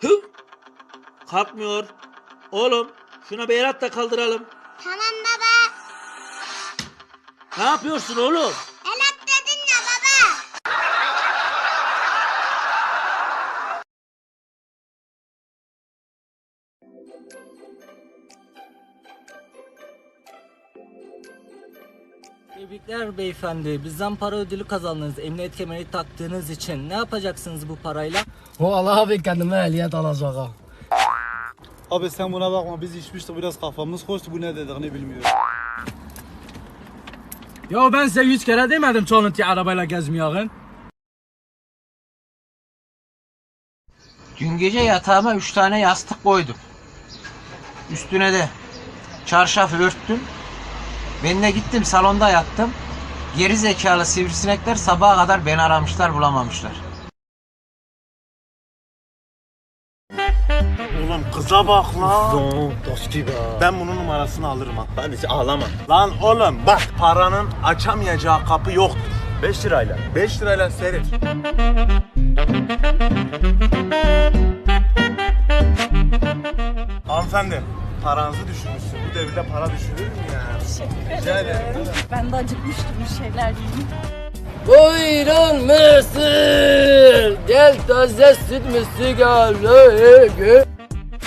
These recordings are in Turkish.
Hı? Kalkmıyor. Oğlum şuna bir el at da kaldıralım. Tamam baba. Ne yapıyorsun oğlum? El at dedin ya baba. Tebrikler beyefendi. Bizden para ödülü kazandınız. Emniyet kemeri taktığınız için. Ne yapacaksınız bu parayla? Vallahi abi kendime ehliyet alacağım. Abi sen buna bakma biz içmiştik biraz kafamız koştu bu ne dediğini bilmiyor. Ya ben size yüz kere demedim çalıntı arabayla gezmeyin. Dün gece yatağıma üç tane yastık koydum. Üstüne de çarşaf örttüm. Ben de gittim salonda yattım. Geri zekalı sivrisinekler sabaha kadar beni aramışlar bulamamışlar. Oğlum kıza bak lan. Doski be. Ben bunun numarasını alırım ha. Hadi ağlama. Lan oğlum bak paranın açamayacağı kapı yoktur. 5 lirayla. 5 lirayla seyret. Hanımefendi paranızı düşürmüşsün. Bu devirde para düşürür mü ya? Rica ederim. Ben de acıkmıştım bir şeyler yiyeyim. Buyurun mısır. Gel taze süt müsü gel.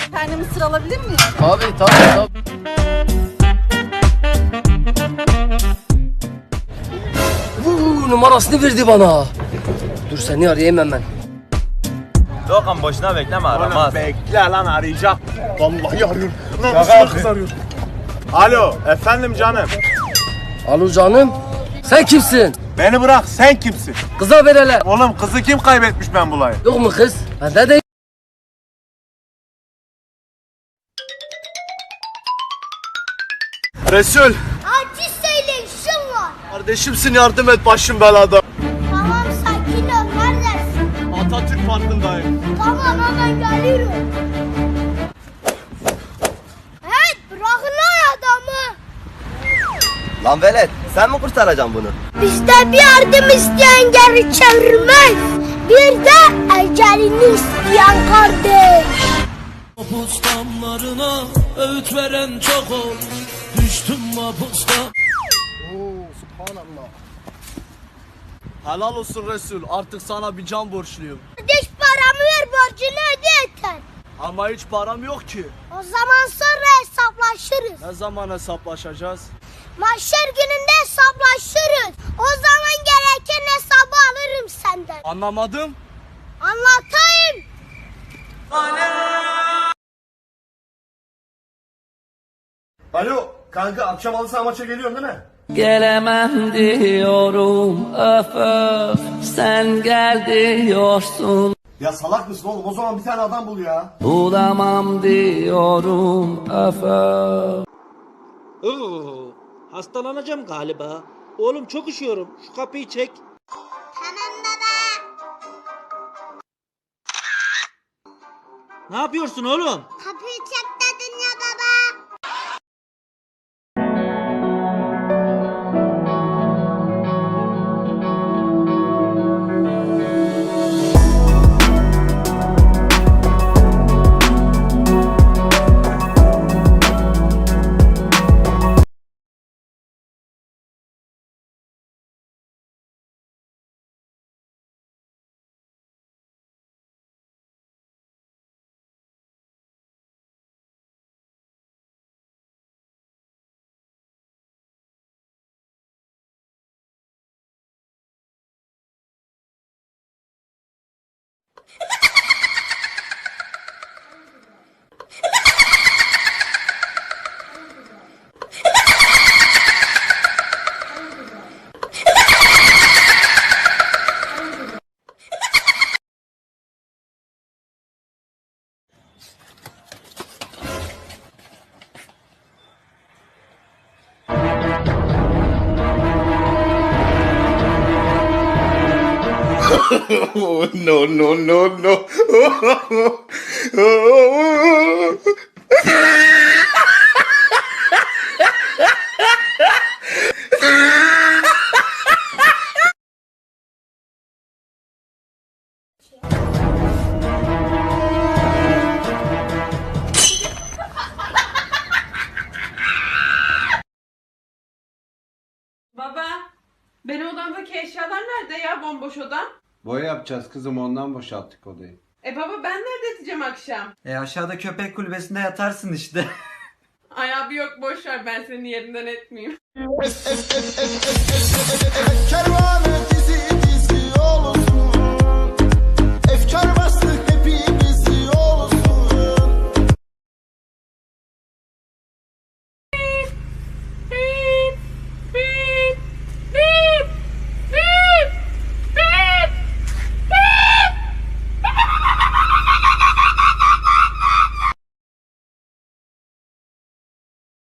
Bir tane mısır alabilir miyim? Tabii tabii tabii. Vuu, numarasını verdi bana. Dur seni arayayım hemen. Doğukan boşuna bekleme aramaz. Oğlum bekle lan arayacak. Vallahi arıyor. Lan kız arıyor. Alo efendim canım. Alo canım. Sen kimsin? Beni bırak sen kimsin? Kıza ver hele. Oğlum kızı kim kaybetmiş ben bulayım? Yok mu kız? Bende de Resul. Acil söyle işim var. Kardeşimsin yardım et başım belada. Tamam sakin ol neredesin? Atatürk Parkı'ndayım. Tamam hemen geliyorum. Lan velet sen mi kurtaracaksın bunu? Bizde bir yardım isteyen geri çevirmez. Bir de ecelini isteyen kardeş. Mapus damlarına öğüt veren çok ol. Düştüm mapusta. Helal olsun Resul artık sana bir can borçluyum. Kardeş paramı ver borcunu öde yeter. Ama hiç param yok ki. O zaman sonra hesaplaşırız. Ne zaman hesaplaşacağız? Mahşer gününde hesaplaşırız. O zaman gereken hesabı alırım senden. Anlamadım. Anlatayım. Alo kanka akşam halı saha maça geliyorsun değil mi? Gelemem diyorum öf öf. Sen gel diyorsun. Ya salak mısın oğlum o zaman bir tane adam bul ya. Bulamam diyorum öf öf. Hastalanacağım galiba. Oğlum çok üşüyorum. Şu kapıyı çek. Tamam baba. Ne yapıyorsun oğlum? Kapıyı çek no, no, no, no. Baba, benim odamdaki eşyalar nerede ya bomboş odam? Boya yapacağız kızım ondan boşalttık odayı. E baba ben nerede yatacağım akşam? E aşağıda köpek kulübesinde yatarsın işte. Ay abi yok boş ver ben senin yerinden etmeyeyim.